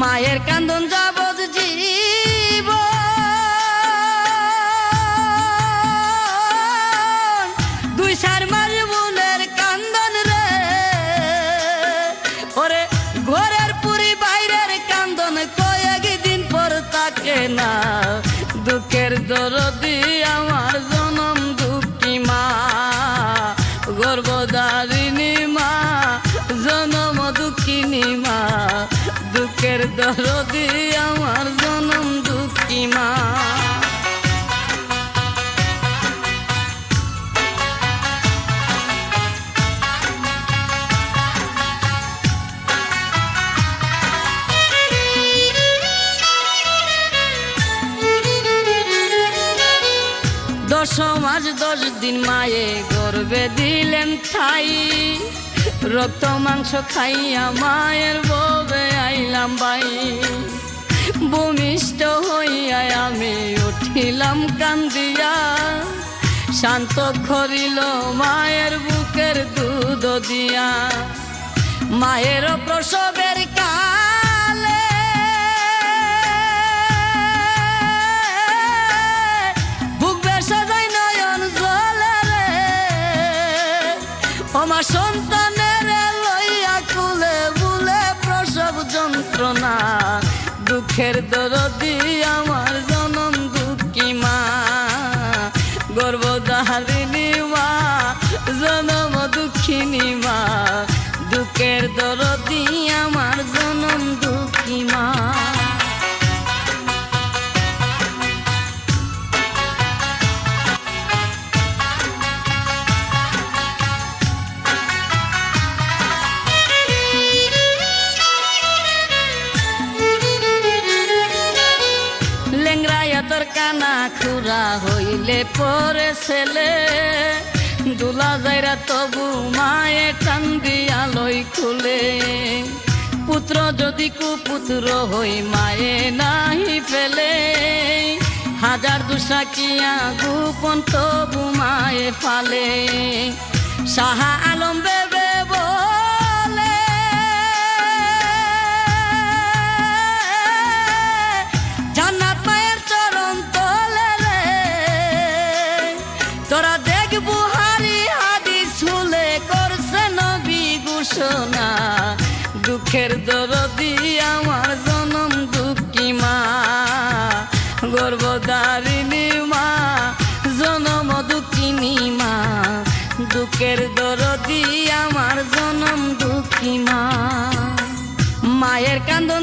মায়ের কান্দন জীব দুই চার মাস বোনের কান্দন রে। ওরে ঘরের পুরি বাইরের কান্দন কয়েক দিন পর না, দুঃখের দরদি মাস দশ দিন মায়ে গর্বে দিলেন ঠাই। রক্ত, মাংস খাইয়া মায়ের ববে আইলাম বাই। ভূমিষ্ঠ হইয়া আমি উঠিলাম কান্দিয়া। শান্ত করিল মায়ের বুকের দুধ দিয়া। মায়ের প্রসবের কালে দুঃখের দরদি হইলে পরে ছেলে। দুলা যাইরা তবু মায়ে কান্দিয়া লই খুলে। পুত্র যদি কুপুত্র হই মায়ে নাহি ফেলে। হাজার দুসা কিয়া গোপন তবু মায়ে ফালে। সাহা আলম বেবে ঘোষণা দুঃখের দরদি আমার জনম দুঃখী মা। গর্ভধারিণী মা, জনম দুঃখিনী মা। দুঃখের দরদি আমার জনম দুঃখী মা। মায়ের কান্দন